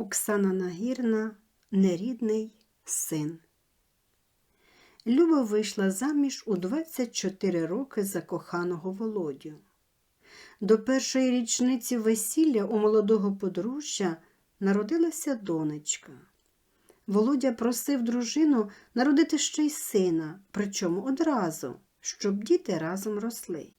Оксана Нагірна нерідний син. Люба вийшла заміж у 24 роки за коханого Володю. До першої річниці весілля у молодого подружжя народилася донечка. Володя просив дружину народити ще й сина, причому одразу, щоб діти разом росли.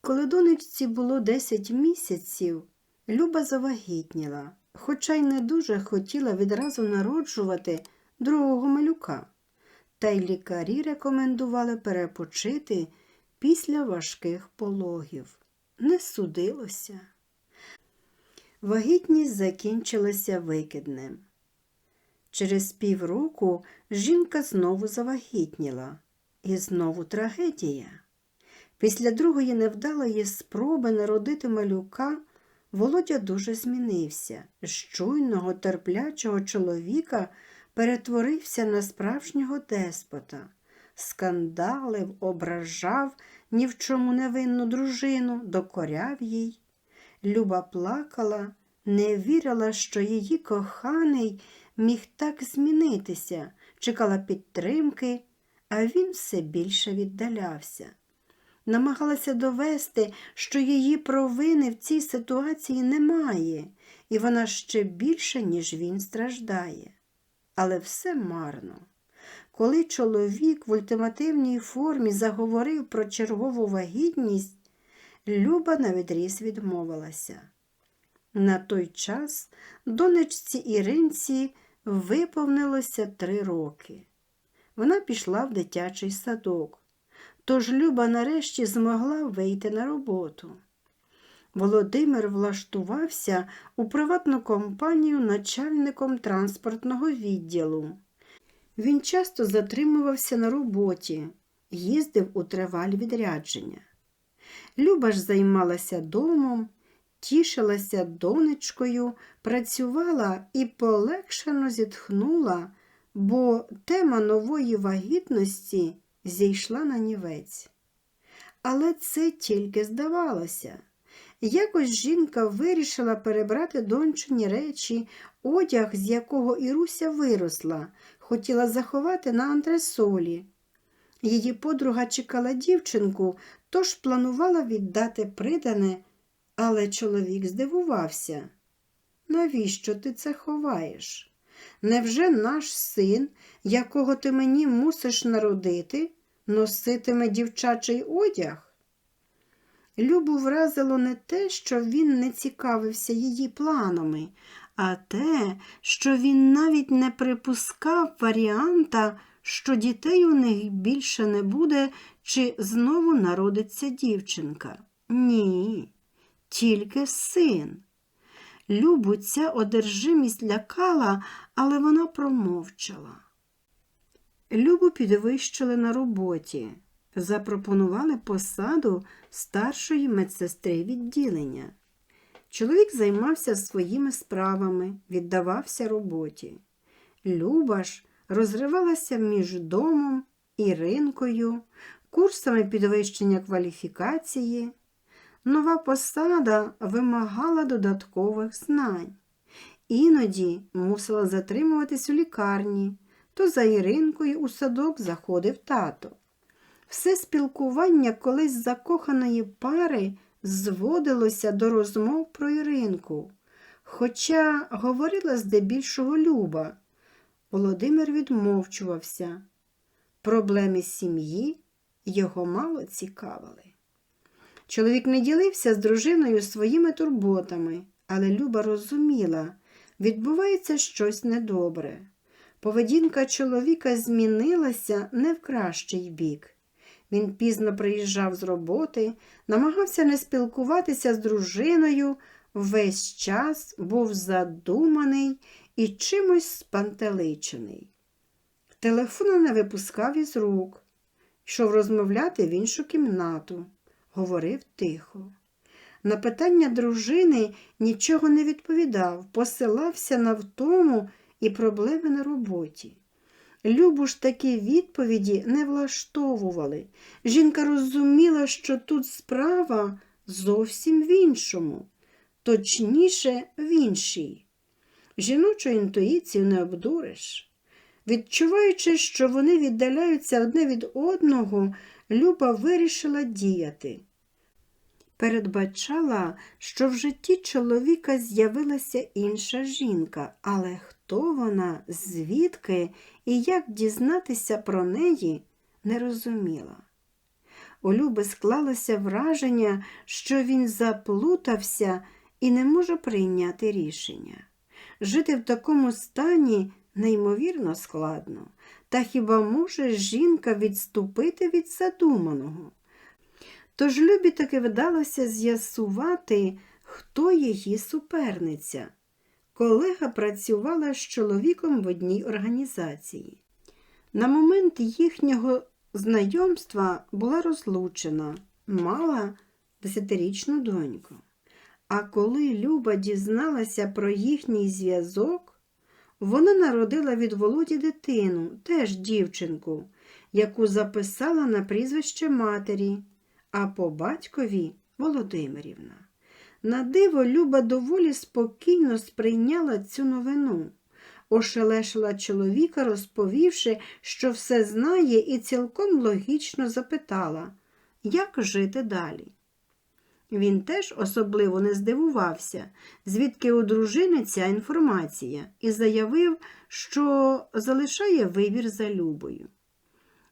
Коли донечці було 10 місяців, Люба завагітніла, хоча й не дуже хотіла відразу народжувати другого малюка. Та й лікарі рекомендували перепочити після важких пологів. Не судилося. Вагітність закінчилася викидним. Через півроку жінка знову завагітніла, і знову трагедія. Після другої невдалої спроби народити малюка Володя дуже змінився. З терплячого чоловіка перетворився на справжнього деспота, скандалив, ображав ні в чому невинну дружину, докоряв їй. Люба плакала, не вірила, що її коханий міг так змінитися, чекала підтримки, а він все більше віддалявся. Намагалася довести, що її провини в цій ситуації немає, і вона ще більше, ніж він страждає. Але все марно. Коли чоловік в ультимативній формі заговорив про чергову вагітність, Люба навідріз відмовилася. На той час донечці Іринці виповнилося три роки. Вона пішла в дитячий садок, тож Люба нарешті змогла вийти на роботу. Володимир влаштувався у приватну компанію начальником транспортного відділу. Він часто затримувався на роботі, їздив у тривалі відрядження. Люба ж займалася домом, тішилася донечкою, працювала і полегшено зітхнула, бо тема нової вагітності зійшла на нівець. Але це тільки здавалося. Якось жінка вирішила перебрати дончині речі, одяг, з якого Іруся виросла, хотіла заховати на антресолі. Її подруга чекала дівчинку, тож планувала віддати придане, але чоловік здивувався. Навіщо ти це ховаєш? Невже наш син, якого ти мені мусиш народити, носитиме дівчачий одяг? Любу вразило не те, що він не цікавився її планами, а те, що він навіть не припускав варіанта, що дітей у них більше не буде, чи знову народиться дівчинка. Ні, тільки син. Любу ця одержимість лякала, але вона промовчала. Любу підвищили на роботі, запропонували посаду старшої медсестри відділення. Чоловік займався своїми справами, віддавався роботі. Люба ж розривалася між домом і ринкою, курсами підвищення кваліфікації. Нова посада вимагала додаткових знань. Іноді мусила затримуватись у лікарні, то за Іринкою у садок заходив тато. Все спілкування колись закоханої пари зводилося до розмов про Іринку, хоча говорила здебільшого Люба. Володимир відмовчувався. Проблеми сім'ї його мало цікавили. Чоловік не ділився з дружиною своїми турботами, але Люба розуміла, відбувається щось недобре. Поведінка чоловіка змінилася не в кращий бік. Він пізно приїжджав з роботи, намагався не спілкуватися з дружиною, весь час був задуманий і чимось спантеличений. Телефона не випускав із рук, йшов розмовляти в іншу кімнату, говорив тихо. На питання дружини нічого не відповідав, посилався на втому і проблеми на роботі. Любу ж такі відповіді не влаштовували. Жінка розуміла, що тут справа зовсім в іншому, точніше в іншій. жіночу інтуїцію не обдуриш. Відчуваючи, що вони віддаляються одне від одного, Люба вирішила діяти. Передбачала, що в житті чоловіка з'явилася інша жінка, але хто вона, звідки і як дізнатися про неї, не розуміла. У Люби склалося враження, що він заплутався і не може прийняти рішення. Жити в такому стані неймовірно складно, та хіба може жінка відступити від задуманого? Тож Любі таки вдалося з'ясувати, хто її суперниця. Колега працювала з чоловіком в одній організації. На момент їхнього знайомства була розлучена, мала десятирічну доньку. А коли Люба дізналася про їхній зв'язок, вона народила від Володі дитину, теж дівчинку, яку записала на прізвище матері, а по батькові Володимирівна. На диво Люба доволі спокійно сприйняла цю новину, ошелешила чоловіка, розповівши, що все знає, і цілком логічно запитала, як жити далі. Він теж особливо не здивувався, звідки у дружини ця інформація, і заявив, що залишає вибір за Любою.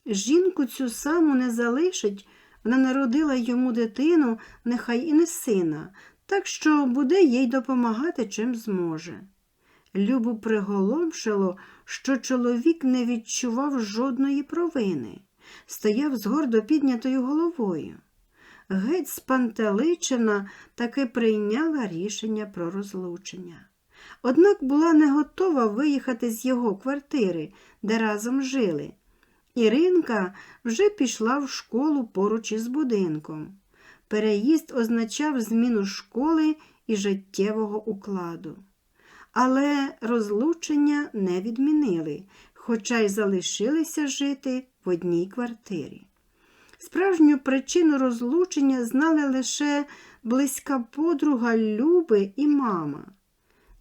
Жінку цю саму не залишить, вона народила йому дитину, нехай і не сина, так що буде їй допомагати чим зможе. Любу приголомшило, що чоловік не відчував жодної провини, стояв з гордо піднятою головою. Геть спантеличена таки прийняла рішення про розлучення. Однак була не готова виїхати з його квартири, де разом жили. Іринка вже пішла в школу поруч із будинком. Переїзд означав зміну школи і життєвого укладу. Але розлучення не відмінили, хоча й залишилися жити в одній квартирі. Справжню причину розлучення знали лише близька подруга Люби і мама.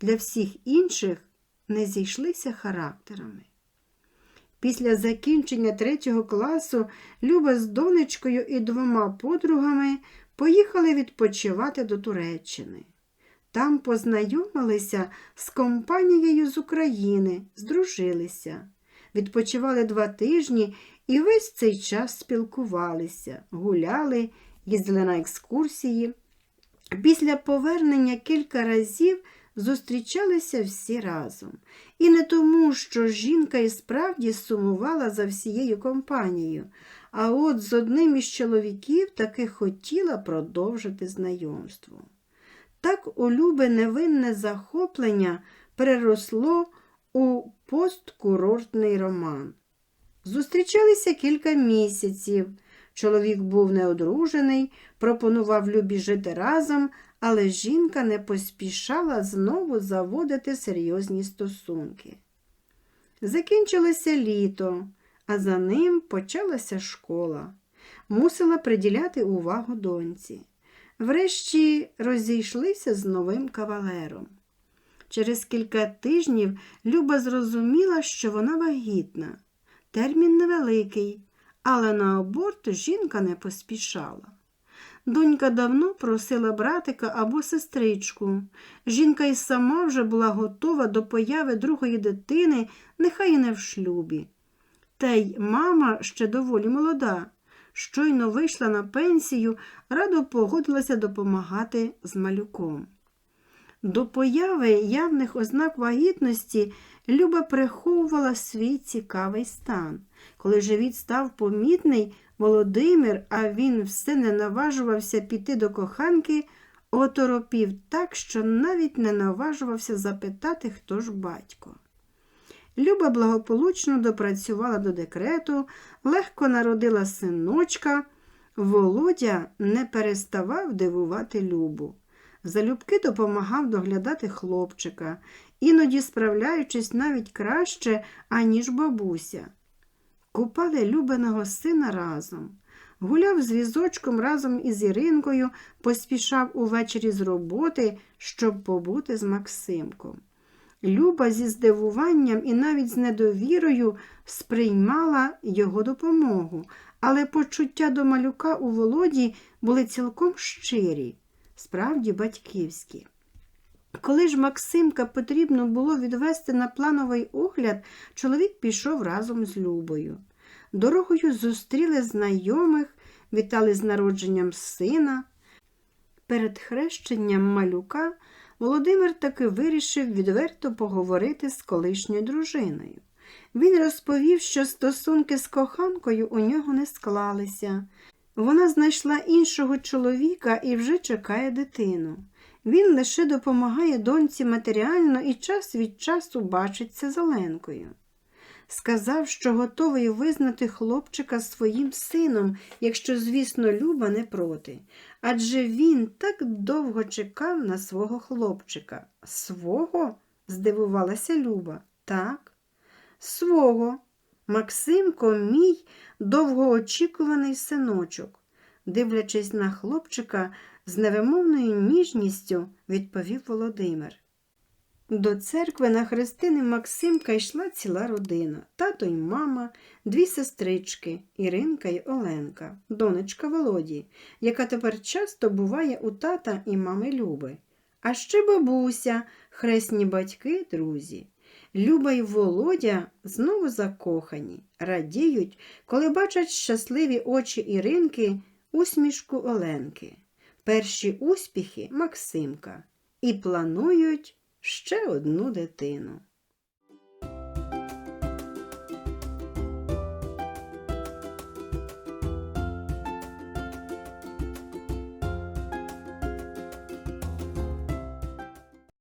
Для всіх інших не зійшлися характерами. Після закінчення третього класу Люба з донечкою і двома подругами поїхали відпочивати до Туреччини. Там познайомилися з компанією з України, здружилися, відпочивали два тижні і весь цей час спілкувалися, гуляли, їздили на екскурсії. Після повернення кілька разів зустрічалися всі разом. І не тому, що жінка і справді сумувала за всією компанією, а от з одним із чоловіків таки хотіла продовжити знайомство. Так у Люби невинне захоплення переросло у посткурортний роман. Зустрічалися кілька місяців. Чоловік був неодружений, пропонував Любі жити разом, але жінка не поспішала знову заводити серйозні стосунки. Закінчилося літо, а за ним почалася школа. Мусила приділяти увагу доньці. Врешті розійшлися з новим кавалером. Через кілька тижнів Люба зрозуміла, що вона вагітна. Термін невеликий, але на аборт жінка не поспішала. Донька давно просила братика або сестричку. Жінка й сама вже була готова до появи другої дитини, нехай і не в шлюбі. Та й мама ще доволі молода. Щойно вийшла на пенсію, радо погодилася допомагати з малюком. До появи явних ознак вагітності Люба приховувала свій цікавий стан. Коли живіт став помітний, Володимир, а він все не наважувався піти до коханки, оторопів так, що навіть не наважувався запитати, хто ж батько. Люба благополучно допрацювала до декрету, легко народила синочка. Володя не переставав дивувати Любу. Залюбки допомагав доглядати хлопчика, іноді справляючись навіть краще, аніж бабуся. Купали любеного сина разом. Гуляв з візочком разом із Іринкою, поспішав увечері з роботи, щоб побути з Максимком. Люба зі здивуванням і навіть з недовірою сприймала його допомогу, але почуття до малюка у Володі були цілком щирі, справді батьківські. Коли ж Максимка потрібно було відвести на плановий огляд, чоловік пішов разом з Любою. Дорогою зустріли знайомих, вітали з народженням сина. Перед хрещенням малюка Володимир таки вирішив відверто поговорити з колишньою дружиною. Він розповів, що стосунки з коханкою у нього не склалися. Вона знайшла іншого чоловіка і вже чекає дитину. Він лише допомагає доньці матеріально і час від часу бачиться з Оленкою. Сказав, що готовий визнати хлопчика своїм сином, якщо, звісно, Люба не проти. Адже він так довго чекав на свого хлопчика. Свого? здивувалася Люба. Так, свого. Максимко, мій довгоочікуваний синочок. Дивлячись на хлопчика, з невимовною ніжністю відповів Володимир. До церкви на хрестини Максимка йшла ціла родина тато й мама, дві сестрички Іринка й Оленка, донечка Володі, яка тепер часто буває у тата і мами Люби. А ще бабуся, хресні батьки, друзі. Люба й Володя знову закохані, радіють, коли бачать щасливі очі Іринки, усмішку Оленки, перші успіхи Максимка і планують ще одну дитину.